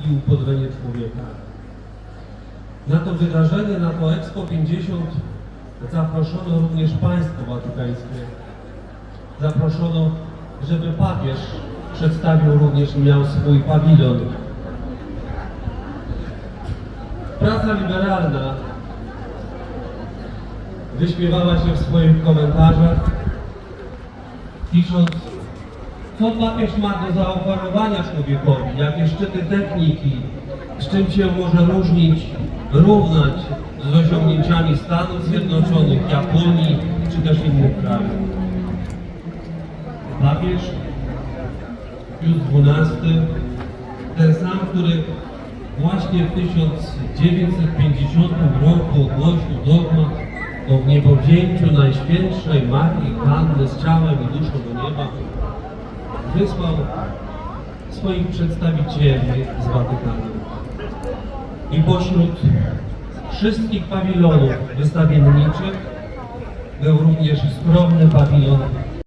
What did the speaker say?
i upodlenie człowieka. Na to wydarzenie, na to Expo 50 zaproszono również państwo watykańskie. Zaproszono, żeby papież przedstawił również i miał swój pawilon. Praca liberalna wyśmiewała się w swoich komentarzach, pisząc, co papież ma do zaoferowania człowiekowi, jakie szczyty techniki, z czym się może różnić, równać z osiągnięciami Stanów Zjednoczonych, Japonii czy też innych krajów. Papież Pius XII, ten sam, który właśnie w 1950 roku ogłosił dogmat o wniebowzięciu Najświętszej Marii Panny z ciałem i duszą do nieba, wysłał swoich przedstawicieli z Watykanu. I pośród wszystkich pawilonów wystawienniczych był również skromny pawilon